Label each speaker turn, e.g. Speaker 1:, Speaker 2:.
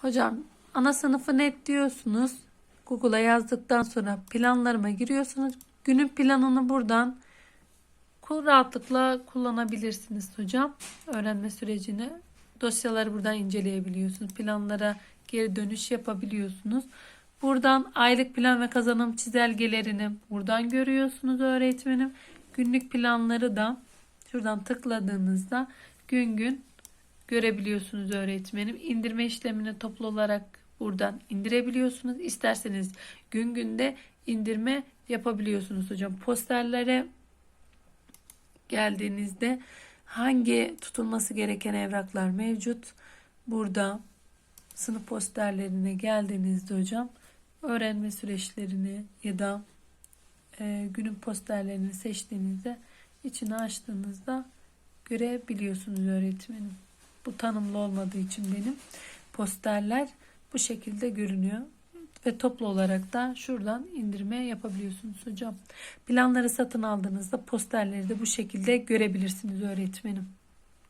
Speaker 1: Hocam ana sınıfı net diyorsunuz. Google'a yazdıktan sonra planlarıma giriyorsunuz. Günün planını buradan rahatlıkla kullanabilirsiniz hocam. Öğrenme sürecini dosyaları buradan inceleyebiliyorsunuz. Planlara geri dönüş yapabiliyorsunuz. Buradan aylık plan ve kazanım çizelgelerini buradan görüyorsunuz öğretmenim. Günlük planları da şuradan tıkladığınızda gün gün görebiliyorsunuz öğretmenim. İndirme işlemini toplu olarak buradan indirebiliyorsunuz. İsterseniz gün günde indirme yapabiliyorsunuz hocam. Posterlere geldiğinizde hangi tutulması gereken evraklar mevcut? Burada sınıf posterlerine geldiğinizde hocam öğrenme süreçlerini ya da e, günün posterlerini seçtiğinizde içini açtığınızda görebiliyorsunuz öğretmenim. Bu tanımlı olmadığı için benim posterler bu şekilde görünüyor ve toplu olarak da şuradan indirme yapabiliyorsunuz hocam. Planları satın aldığınızda posterleri de bu şekilde görebilirsiniz öğretmenim.